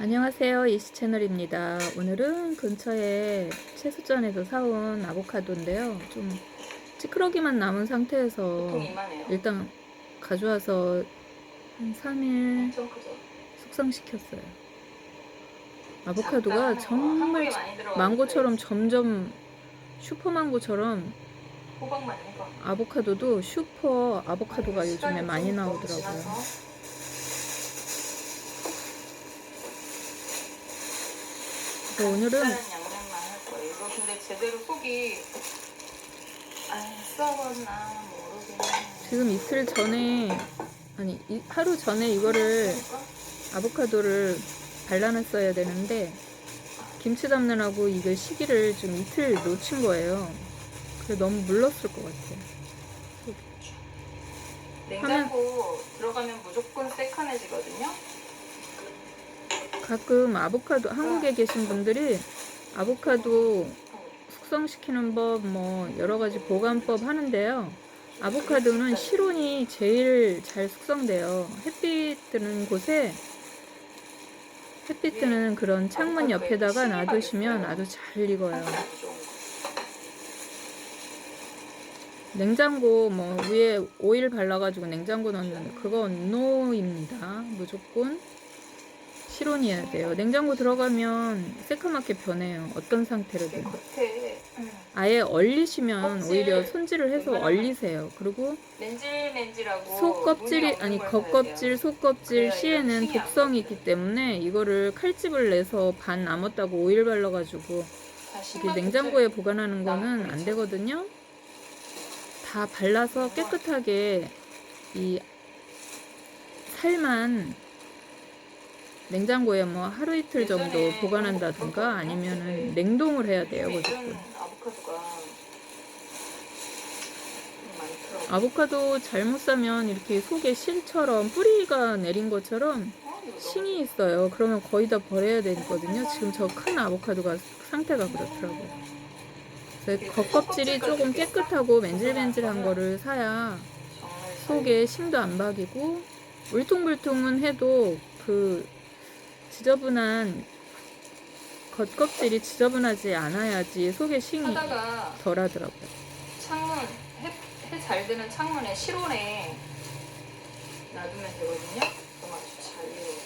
안녕하세요. 이시 채널입니다. 오늘은 근처에 채소전에서 사온 아보카도인데요. 좀 찌끄러기만 남은 상태에서. 일단 가져와서 한 3일 엄청 크죠. 숙성시켰어요. 아보카도가 정말 들어가는 망고처럼 거 점점 슈퍼망고처럼. 아보카도도 슈퍼 아보카도가 요즘에 많이 나오더라고요. 지나서 그래서 오늘은 양념만 할 거예요. 이거 근데 제대로 속이 안 썩었나 모르겠네. 지금 이틀 전에 아니 이- 하루 전에 이거를 아보카도를 발라놨어야 되는데 김치 담느라고 이게 시기를 좀 이틀 놓친 거예요. 그래 너무 물렀을 것 같아요. 냉장고 들어가면 무조건 새카매지거든요. 가끔 아보카도 한국에 계신 분들이 아보카도 숙성시키는 법 뭐 여러 가지 보관법 하는데요. 아보카도는 실온이 제일 잘 숙성돼요. 햇빛 드는 곳에 햇빛 드는 그런 창문 옆에다가 놔두시면 아주 잘 익어요. 냉장고 뭐 위에 오일 발라가지고 냉장고 넣는 그건 노입니다. 무조건 실온이어야 돼요. 냉장고 들어가면 새카맣게 변해요. 어떤 이 상태로든. 겉에 음, 아예 얼리시면 껍질 오히려 손질을 해서 얼리세요. 그리고 맨질맨질하고 속 껍질이 무늬 없는 아니 걸 겉껍질. 속껍질 그래야 씨에는 독성이 신이 있기 때문에 이거를 칼집을 내서 반 남았다고 오일 발라가지고 이게 신발 냉장고에. 보관하는 거는 안 되거든요. 다 발라서 깨끗하게 이 살만 냉장고에 뭐 하루 이틀 정도 보관한다든가 아니면은 냉동을 해야 돼요, 무조건. 아보카도 잘못 사면 이렇게 속에 실처럼 뿌리가 내린 것처럼 싱이 있어요. 그러면 거의 다 버려야 되거든요. 지금 저 큰 아보카도가 상태가 그렇더라고요. 겉껍질이 조금 깨끗하고 맨질맨질한 거를 사야 속에 심도 안 박이고 울퉁불퉁은 해도 그 지저분한 겉껍질이 지저분하지 않아야지 속에 싱이 하다가 덜하더라고요. 창문 해 잘 드는 창문에 실온에 놔두면 되거든요. 그럼 아주 잘 익어요.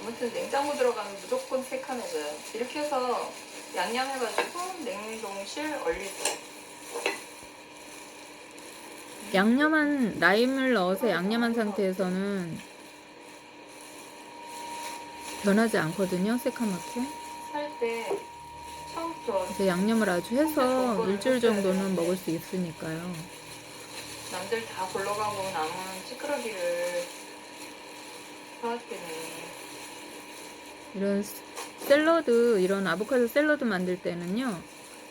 아무튼 냉장고 들어가면 무조건 새카매져요. 이렇게 해서 양념해가지고 냉동실 얼리고 양념한 라임을 넣어서 양념한 상태에서는 변하지 않거든요. 새카맣게. 살때 처음부터 그래서 양념을 아주 해서 일주일 정도는 먹을 수 있으니까요. 남들 다 골러가고 남은 찌끄러기를 사왔더니 이런 샐러드, 이런 아보카도 샐러드 만들 때는요,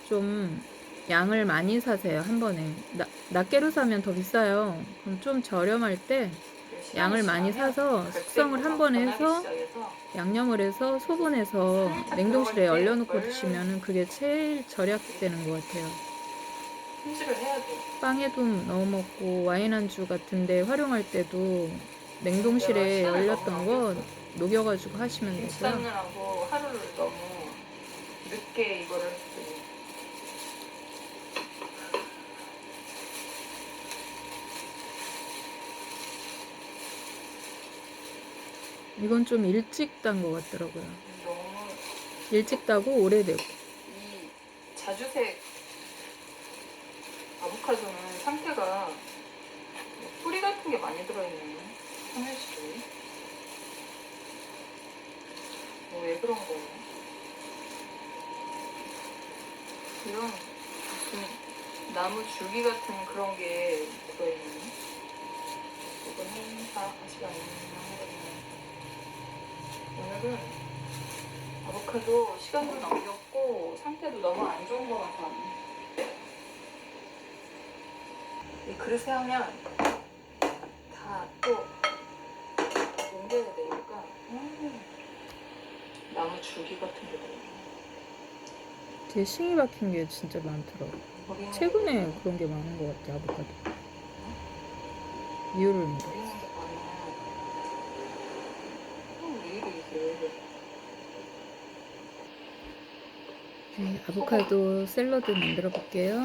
좀 양을 많이 사세요, 한 번에. 나, 낱개로 사면 더 비싸요. 그럼 좀 저렴할 때 양을 많이 사서 숙성을 한 번 해서 양념을 해서 소분해서 냉동실에 얼려놓고 드시면 그게 제일 절약되는 것 같아요. 빵에도 넣어 먹고 와인 안주 같은데 활용할 때도 냉동실에 얼렸던 거 녹여가지고 하시면 되고요. 하루를 너무 늦게 이거를 했더니 이건 좀 일찍 단것 같더라고요. 너무 일찍 따고 오래되고. 이 자주색 아보카도는 상태가 뭐 뿌리 같은 게 많이 들어있네. 하늘식이. 뭐 왜 그런 거예요? 이런 무슨 나무 줄기 같은 그런 게 들어있네. 이거는 다 아직 안 하거든요. 오늘은 아보카도 시간도 넘겼고 상태도 너무 안 좋은 것 같아. 이 그릇에 하면 다 또 옮겨야 되니까 음, 나무 줄기 같은 게 들어있네. 되게 싱이 박힌 게 진짜 게 최근에. 그런 게 많은 것 같아요, 아보카도. 이유를 모르겠어요. 버리는 게 많아. 어, 왜 이래 이게? 네, 아보카도 샐러드 만들어 볼게요.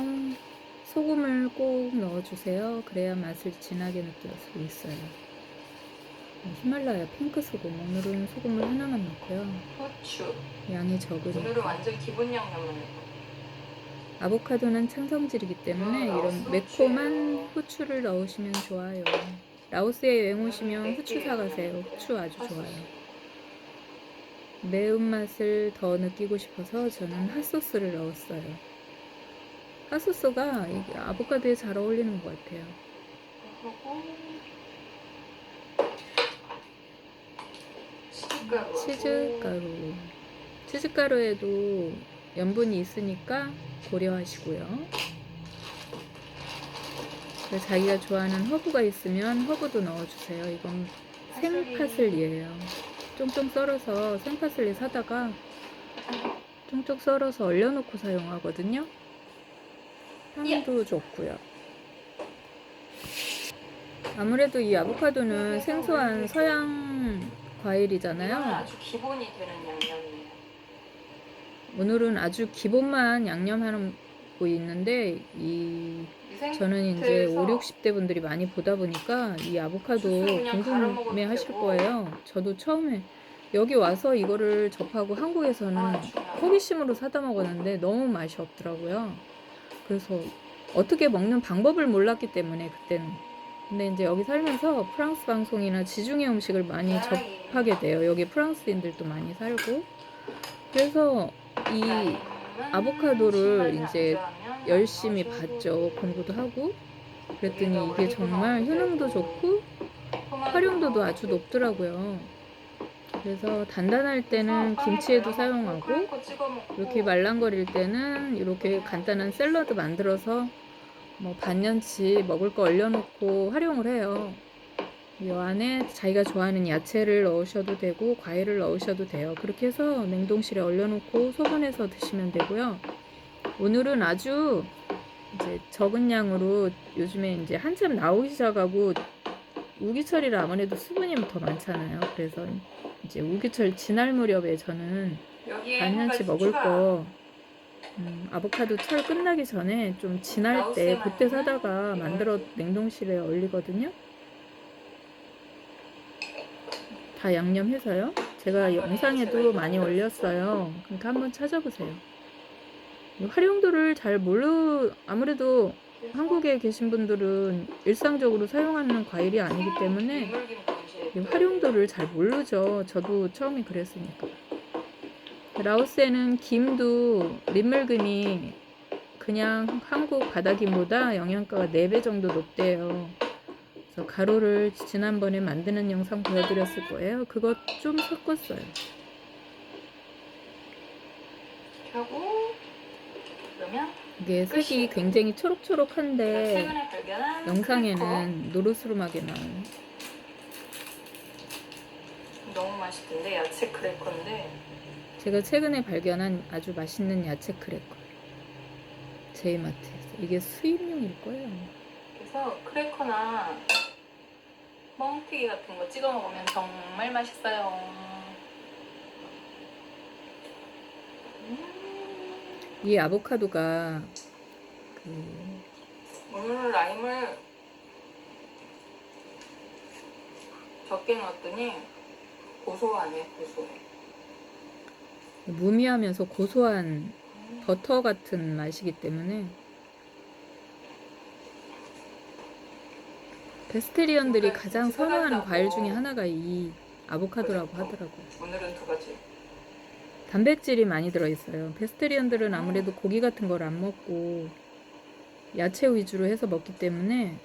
소금을 꼭 넣어주세요. 그래야 맛을 진하게 느낄 수 있어요. 네, 히말라야 핑크 소금. 오늘은 소금을 하나만 넣고요. 후추. 양이 적으니까. 오늘은 완전 기본 양념을 해요. 아보카도는 창성질이기 때문에 아, 이런 매콤한. 후추를 넣으시면 좋아요. 라오스에 여행 오시면 후추 사가세요. 후추 아주 좋아요. 매운맛을 더 느끼고 싶어서 저는 핫소스를 넣었어요. 핫소스가 아보카도에 잘 어울리는 것 같아요. 치즈가루. 치즈가루. 치즈가루에도 염분이 있으니까 고려하시고요. 자기가 좋아하는 허브가 있으면 허브도 넣어주세요. 이건 생파슬리예요. 쫑쫑 썰어서 생파슬리 사다가 쫑쫑 썰어서 얼려놓고 사용하거든요. 향도 좋고요. 아무래도 이 아보카도는 생소한 서양 과일이잖아요. 아주 기본이 되는 양념이에요. 오늘은 아주 기본만 양념하 고 있는데 이 저는 이제 그래서 5, 60대 분들이 많이 보다 보니까 이 아보카도 궁금해 하실 되고. 거예요. 저도 처음에 여기 와서 이거를 접하고 한국에서는 아. 호기심으로 사다 먹었는데 너무 맛이 없더라고요. 그래서 어떻게 먹는 방법을 몰랐기 때문에 그때는. 근데 이제 여기 살면서 프랑스 방송이나 지중해 음식을 많이 접하게 돼요. 여기 프랑스인들도 많이 살고. 그래서 이 아보카도를 이제 열심히 봤죠. 공부도 하고. 그랬더니 이게 정말 효능도 좋고 활용도도 아주 높더라고요. 그래서 단단할 때는 김치에도 사용하고 이렇게 말랑거릴 때는 이렇게 간단한 샐러드 만들어서 뭐 반년치 먹을 거 얼려놓고 활용을 해요. 이 안에 자기가 좋아하는 야채를 넣으셔도 되고 과일을 넣으셔도 돼요. 그렇게 해서 냉동실에 얼려놓고 소분해서 드시면 되고요. 오늘은 아주 이제 적은 양으로 요즘에 이제 한참 나오기 시작하고 우기철이라 아무래도 수분이 더 많잖아요. 그래서 이제 우기철 지날 무렵에 저는 반년치 먹을 거 음, 아보카도 철 끝나기 전에 좀 지날 때 그때 사다가 만들어 냉동실에 얼리거든요. 다 양념해서요. 제가 영상에도 많이 올렸어요. 그러니까 한번 찾아보세요. 이 활용도를 잘 모르 아무래도 한국에 계신 분들은 일상적으로 사용하는 과일이 아니기 때문에 이 활용도를 잘 모르죠. 저도 처음에 그랬으니까. 라오스에는 김도 민물김이 그냥 한국 바다김보다 영양가가 4배 정도 높대요. 그래서 가루를 지난번에 만드는 영상 보여드렸을 거예요. 그것 좀 섞었어요. 하고 그러면 이게 색이 굉장히 초록초록한데 최근에 발견한 크래커. 영상에는 노르스름하게 나와요. 너무 맛있던데 야채 크래커인데 제가 최근에 발견한 아주 맛있는 야채 크래커. 제이마트에서. 이게 수입용일 거예요. 그래서 크래커나 뻥튀기 같은 거 찍어 먹으면 정말 맛있어요. 음, 이 아보카도가 그 오늘 라임을 적게 넣었더니 고소하네 고소해. 무미하면서 고소한 버터 같은 맛이기 때문에 베스테리언들이 가장 선호하는 과일 중에 하나가 이 아보카도라고 하더라고요. 오늘은 두 가지. 단백질이 많이 들어있어요. 베스테리언들은 아무래도 고기 같은 걸 안 먹고 야채 위주로 해서 먹기 때문에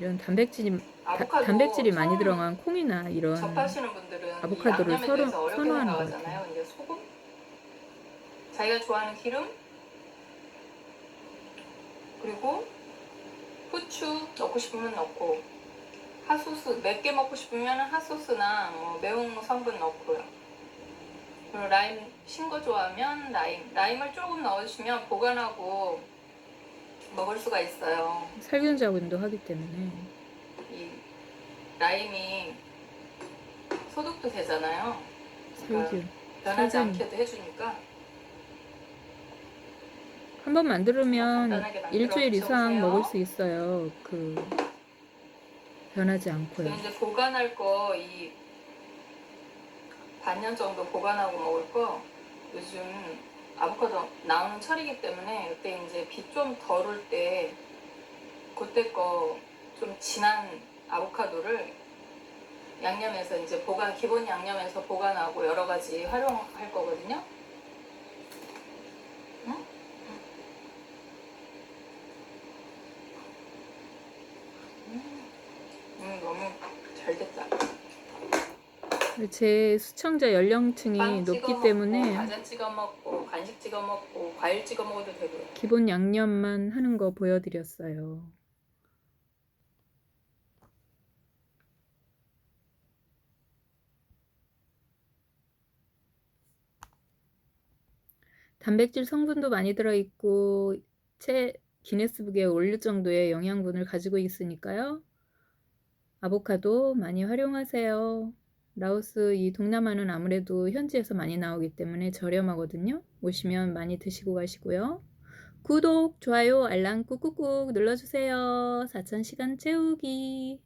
이런 단백질이 다- 단백질이 많이 들어간 콩이나 이런 접하시는 분들은 아보카도를 서로- 선호하는 것 생각하잖아요. 이제 소금, 자기가 좋아하는 기름, 그리고 후추 넣고 싶으면 넣고 핫소스 맵게 먹고 싶으면 핫소스나 뭐 매운 성분 넣고요. 그리고 라임 신 거 좋아하면 라임 라임을 조금 넣으시면 보관하고 먹을 수가 있어요. 살균 작용도 하기 때문에 이 라임이 소독도 되잖아요. 살균 변하지 살균. 않게도 해주니까 한 번 만들면 일주일 이상. 먹을 수 있어요. 그 변하지 저 않고요. 이제 보관할 거 이 반년 정도 보관하고 먹을 거 요즘 아보카도 나오는 철이기 때문에 그때 이제 비좀덜올때 그때 거 좀 진한 아보카도를 양념해서 이제 보관 기본 양념해서 보관하고 여러 가지 활용할 거거든요. 응? 음, 너무 잘 됐다. 제 수청자 연령층이 빵 찍어 높기 먹고, 때문에 과자 찍어 먹고 간식 찍어 먹고 과일 찍어 먹어도 되고요. 기본 양념만 하는 거 보여드렸어요. 단백질 성분도 많이 들어있고 체 기네스북에 올릴 정도의 영양분을 가지고 있으니까요. 아보카도 많이 활용하세요. 라오스 이 동남아는 아무래도 현지에서 많이 나오기 때문에 저렴하거든요. 오시면 많이 드시고 가시고요. 구독, 좋아요, 알람 꾹꾹꾹 눌러주세요. 4,000시간 채우기.